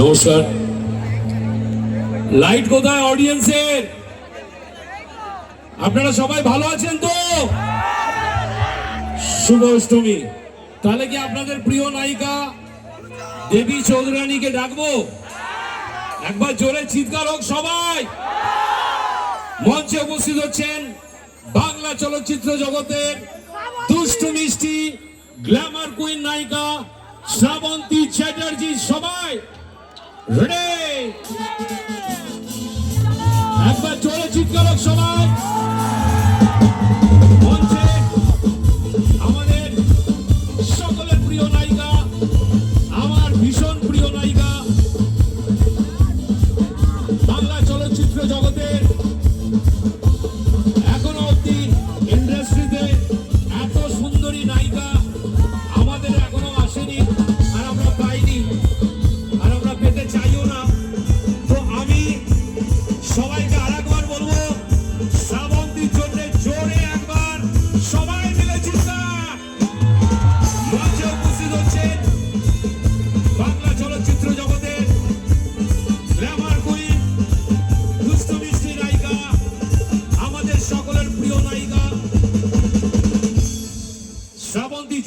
নমস্কার লাইট কোথায় অডিয়েন্সের আপনারা সবাই ভালো আছেন তো? শুভ অষ্টমী। তাহলে কি আপনাদের প্রিয় নায়িকা দেবী চৌধুরানীকে ডাকবো? একবার জোরে চিৎকার হোক সবাই। মঞ্চে উপস্থিত হচ্ছেন বাংলা চলচ্চিত্র জগতের দুষ্টু, মিষ্টি গ্ল্যামার কুইন নায়িকা শ্রাবন্তী চ্যাটার্জি সবাই। একবার জোরে চিৎকার হোক সবাই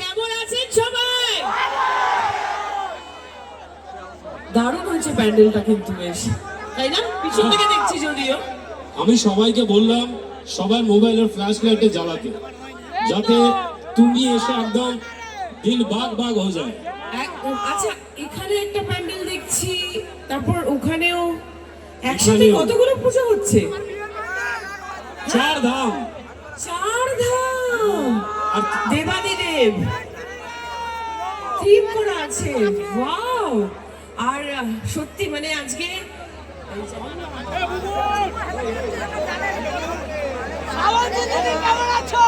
কেমন আছেন সবাই? দারুণ হয়েছে প্যান্ডেলটা কিন্তু বেশ। তাই না? পিছন থেকে দেখছি যদিও। আমি সবাইকে বললাম সবার মোবাইলের ফ্ল্যাশ লাইটে জ্বালাতে যাতে তুমি এসে একদম দিল বাগ বাগ হয়ে যায়। আচ্ছা এখানে একটা প্যান্ডেল দেখছি তারপর ওখানেও একসাথে। কতগুলো পুজো হচ্ছে? চার ধাম চার ধাম আর থিম করা আছে ওয়াও আর সত্যি মানে আজকে কেমন আছো?